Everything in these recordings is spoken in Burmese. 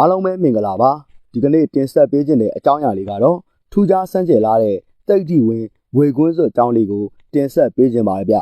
အားလုံးပဲမင်္ဂလာပါဒီကနေ့တင်ဆက်ပေးခြင်းတဲ့အကြောင်းအရာလေးကတော့ထူးခြားစမ်းကြယ်လာတဲ့တိတ်တီဝင်ငွေကွန်းစွတ်အကြောင်းလေးကိုတင်ဆက်ပေးခြင်းပါတယ်ဗျ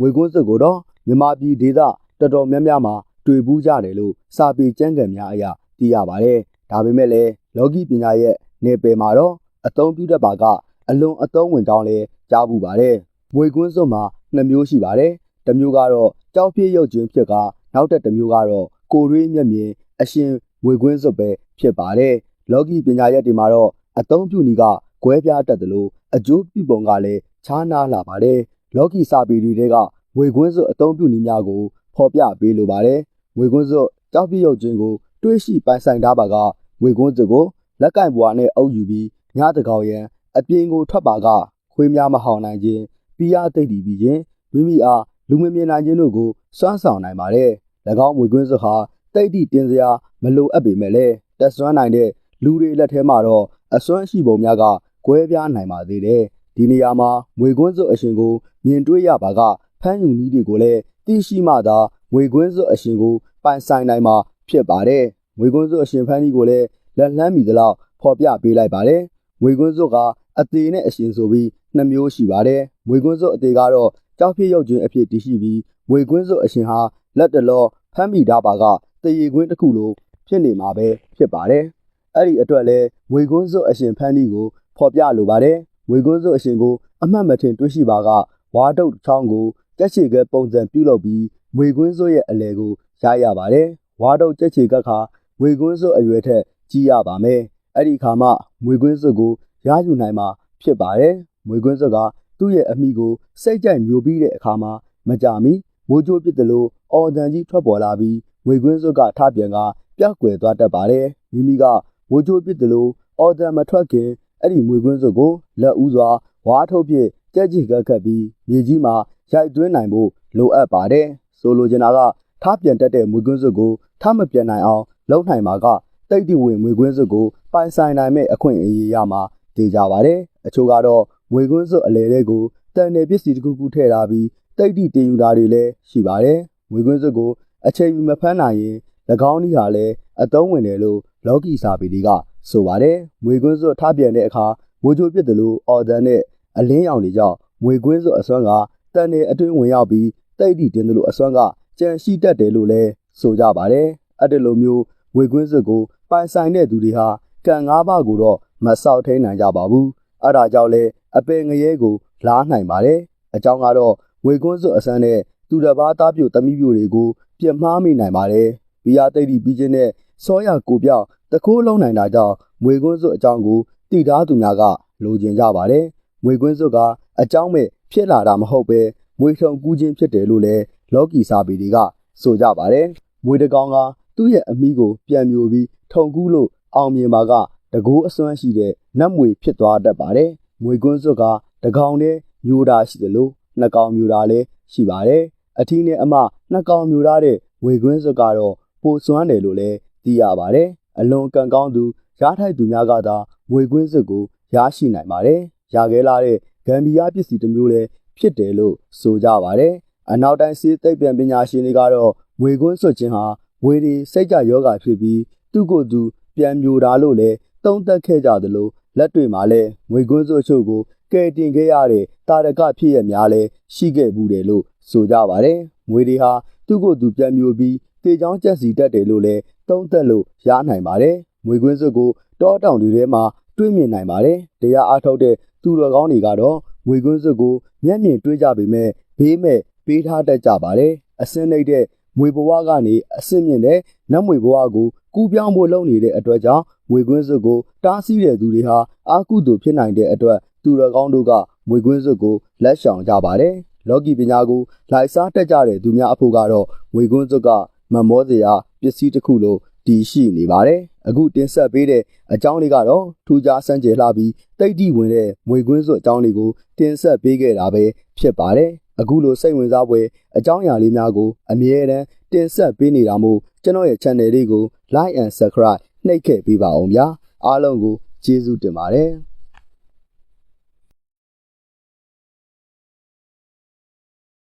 ငွေကွန်းစွတ်ကိုတော့မြန်မာပြည်ဒေသတော်တော်များများမှာတွေ့ဘူးကြတယ်လို့စာပေကျမ်းဂန်များအရသိရပါတယ်ဒါပေမဲ့လည်းလောကီပညာရဲ့နေပယ်မှာတော့အသုံးပြုတတ်ပါကအလွန်အသုံးဝင်ကြောင်းလဲကြားဘူးပါတယ်ငွေကွန်းစွတ်မှာနှစ်မျိုးရှိပါတယ်တစ်မျိုးကတော့ကြောက်ပြည့်ရုပ်ချင်းဖြစ်ကနောက်တစ်တစ်မျိုးကတော့ကိုရွေးမျက်မြင်အရှင် ငွေကွင်းစွပ်ပဲဖြစ်ပါတယ်။လောကီပညာရက်တွေမှာတော့အသုံးပြုနည်းကကွဲပြားတတ်တယ်လို့အကျိုးပြုပုံကလည်းခြားနားလာပါတယ်။လောကီစာပေတွေကငွေကွင်းစွပ်အသုံးပြုနည်းများကိုဖော်ပြပေးလိုပါတယ်။ငွေကွင်းစွပ်ကြောက်ပြရုပ်ချင်းကိုတွေးရှိပိုင်ဆိုင်ထားပါကငွေကွင်းစွပ်ကိုလက်ကင်ဘွားနဲ့အုပ်ယူပြီးညတကောင်ရန်အပြင်ကိုထွက်ပါကခွေးများမဟောင်နိုင်ခြင်းပြားသိပ်တည်ပြီးခြင်းမိမိအားလူမမြင်နိုင်ခြင်းတို့ကိုစွမ်းဆောင်နိုင်ပါတယ်။၎င်းငွေကွင်းစွပ်ဟာ တိတ်တိတင်စရာမလိုအပ်ပေမဲ့လည်းတက်ဆွမ်းနိုင်တဲ့လူတွေလက်ထဲမှာတော့အစွမ်းရှိပုံများကကွဲပြားနိုင်ပါသေးတယ်။ဒီနေရာမှာငွေကွင်းစွပ်အရှင်ကိုမြင်တွေ့ရပါကဖမ်းယူနည်းတွေကိုလည်းသိရှိမှသာငွေကွင်းစွပ်အရှင်ကိုပိုင်ဆိုင်နိုင်မှာဖြစ်ပါတယ်။ငွေကွင်းစွပ်အရှင်ဖမ်းနည်းကိုလည်းလက်လှမ်းမိသလောက်ဖော်ပြပေးလိုက်ပါတယ်။ငွေကွင်းစွပ်ကအသေးနဲ့အရှင်ဆိုပြီးနှစ်မျိုးရှိပါတယ်။ငွေကွင်းစွပ်အသေးကတော့ကြောက်ဖြစ်ရုပ်ချင်းအဖြစ်တည်ရှိပြီးငွေကွင်းစွပ်အရှင်ဟာလက်တလောဖမ်းမိထားပါက တရေကွင်းတစ်ခုလိုဖြစ်နေမှာပဲဖြစ်ပါတယ်။အဲ့ဒီအတွက်လဲငွေကွန်းစွတ်အရှင်ဖန်းဒီကိုဖော်ပြလိုပါတယ်။ငွေကွန်းစွတ်အရှင်ကိုအမှတ်မထင်တွေးရှိပါကဝါတုတ်ချောင်းကိုကြက်ချေကပုံစံပြုလုပ်ပြီးငွေကွန်းစွတ်ရဲ့အလဲကိုရရပါတယ်။ဝါတုတ်ကြက်ချေကခါငွေကွန်းစွတ်အရွယ်ထက်ကြီးရပါမယ်။အဲ့ဒီခါမှငွေကွန်းစွတ်ကိုရယူနိုင်မှာဖြစ်ပါတယ်။ငွေကွန်းစွတ်ကသူ့ရဲ့အမိကိုစိတ်ကြိုက်မျိုးပြီးတဲ့အခါမှာမကြမီမိုးကြိုးပစ်တယ်လို့အော်တန်ကြီးထွက်ပေါ်လာပြီး ငွေကွင်းစွတ်ကထပြန်ကပြောက်ကွယ်သွားတတ်ပါတယ်မိမိကမိုးကြိုးပစ်တယ်လို့အော်တန်မထွက်ခင်အဲ့ဒီငွေကွင်းစွတ်ကိုလက်ဦးစွာဝါထုတ်ပြစ်ကြက်ကြီးကခတ်ပြီးမြေကြီးမှာရိုက်သွင်းနိုင်ဖို့လိုအပ်ပါတယ်ဆိုလိုချင်တာကထပြန်တက်တဲ့ငွေကွင်းစွတ်ကိုထမပြန်နိုင်အောင်လုပ်နိုင်မှာကတိတ်တိဝင်ငွေကွင်းစွတ်ကိုပိုင်ဆိုင်နိုင်မဲ့အခွင့်အရေးရမှာတည်ကြပါတယ်အချို့ကတော့ငွေကွင်းစွတ်အလဲတဲ့ကိုတန်တဲ့ပစ္စည်းတစ်ခုခုထည့်ထားပြီးတိတ်တိတင်ယူတာတွေလည်းရှိပါတယ်ငွေကွင်းစွတ်ကို အချိန်မီမဖမ်းနိုင်ရင်၎င်းဤဟာလည်းအတုံးဝင်တယ်လို့လော်ကီစာပေတွေကဆိုပါတယ်။မွေကွင်းစွတ်ထားပြန်တဲ့အခါမိုးချိုးပစ်တယ်လို့အော်ဒန်နဲ့အလင်းရောင်တွေကြောင့်မွေကွင်းစွတ်အစွမ်းကတန်တဲ့အတွင်းဝင်ရောက်ပြီးတိတ်တိတင်းတယ်လို့အစွမ်းကကြံရှိတတ်တယ်လို့လည်းဆိုကြပါတယ်။အဲ့ဒီလိုမျိုးမွေကွင်းစွတ်ကိုပိုင်ဆိုင်တဲ့သူတွေဟာကံငါးပါးကိုတော့မဆောက်ထိန်နိုင်ကြပါဘူး။အဲ့ဒါကြောင့်လဲအပင်ငရဲကိုလားနိုင်ပါတယ်။အကြောင်းကတော့ဝေကွန်းစွတ်အစမ်းနဲ့သူတစ်ပါးသားပြိုတမိပြိုတွေကို ပြစ်မှားမိနိုင်ပါတယ်။ဘီယာတိတ်ဒီပြီးချင်းနဲ့စောရကိုပြောက်တခိုးလုံးနိုင်တာကြောင့်မွေကွန်းစွတ်အကြောင်းကိုတည်ထားသူများကလိုချင်ကြပါတယ်။မွေကွန်းစွတ်ကအကြောင်းမဲ့ဖြစ်လာတာမဟုတ်ပဲမွေထုံကူးခြင်းဖြစ်တယ်လို့လည်းလော်ကီစာပေတွေကဆိုကြပါတယ်။မွေတကောင်ကသူ့ရဲ့အမိကိုပြန်မျိုးပြီးထုံကူးလို့အောင်မြင်ပါကတကိုးအစွမ်းရှိတဲ့နတ်မွေဖြစ်သွားတတ်ပါတယ်။မွေကွန်းစွတ်ကတကောင်နဲ့မျိုးတာရှိတယ်လို့နှစ်ကောင်မျိုးတာလည်းရှိပါတယ် အထီးနဲ့အမနှစ်ကောင်မျိုးထားတဲ့ဝေခွင်းစွပ်ကတော့ပိုစွမ်းတယ်လို့လည်းသိရပါတယ်။အလွန်ကံကောင်းသူရားထိုက်သူများကသာဝေခွင်းစွပ်ကိုရရှိနိုင်ပါတယ်။ရခဲလာတဲ့ဂမ်ဘီယာပစ္စည်းတစ်မျိုးလည်းဖြစ်တယ်လို့ဆိုကြပါတယ်။အနောက်တိုင်းစီးသိပ္ပံပညာရှင်တွေကတော့ဝေခွင်းစွပ်ခြင်းဟာဝေဒီစိတ်ကြယောဂဖြစ်ပြီးသူ့ကိုယ်သူပြန်မျိုးတာလို့လည်းသုံးသပ်ခဲ့ကြသလို လက်တွေမှာလည်းငွေကွန်းစွပ်ချို့ကိုကယ်တင်ခဲ့ရတဲ့တာရကဖြစ်ရများလည်းရှိခဲ့ဘူးတယ်လို့ဆိုကြပါတယ်။ငွေတွေဟာသူ့ကိုယ်သူပြန်မျိုးပြီးတေချောင်းကျက်စီတတ်တယ်လို့လည်းသုံးသပ်လို့ရနိုင်ပါတယ်။ငွေကွင်းစွပ်ကိုတောတောင်တွေထဲမှာတွေးမြင်နိုင်ပါတယ်။တရားအားထုတ်တဲ့သူတော်ကောင်းတွေကတော့ငွေကွင်းစွပ်ကိုမျက်မြင်တွေးကြပေမဲ့ဘေးမဲ့ပေးထားတတ်ကြပါတယ်။အစင်းနေတဲ့ ငွေဘဝကနေအစင်းမြင့်တဲ့နတ်မွေဘဝကိုကူးပြောင်းဖို့လုပ်နေတဲ့အတွက်ကြောင့်ငွေကွင်းစွပ်ကိုတားဆီးတဲ့သူတွေဟာအာကုသို့ဖြစ်နိုင်တဲ့အတွက်သူတော်ကောင်းတို့ကငွေကွင်းစွပ်ကိုလက်ဆောင်ကြပါတယ်။လော်ကီပညာကိုလိုက်စားတက်ကြတဲ့သူများအဖို့ကတော့ငွေကွန်းစွတ်ကမမောစရာပစ္စည်းတစ်ခုလိုတည်ရှိနေပါတယ်။အခုတင်ဆက်ပေးတဲ့အကြောင်းလေးကတော့ထူးခြားစမ်းကြယ်လှပြီးတိတ်တိဝင်တဲ့ငွေကွင်းစွတ်အကြောင်းလေးကိုတင်ဆက်ပေးခဲ့တာပဲဖြစ်ပါတယ်။ အခုလိုစိတ်ဝင်စားဖွယ်အကြောင်းအရာလေးများကိုအမြဲတမ်းတင်ဆက်ပေးနေတာမို့ကျွန်တော်ရဲ့ channel လေးကို like and subscribe နှိပ်ခဲ့ပေးပါအောင်ဗျာ။အားလုံးကိုကျေးဇူးတင်ပါတယ်။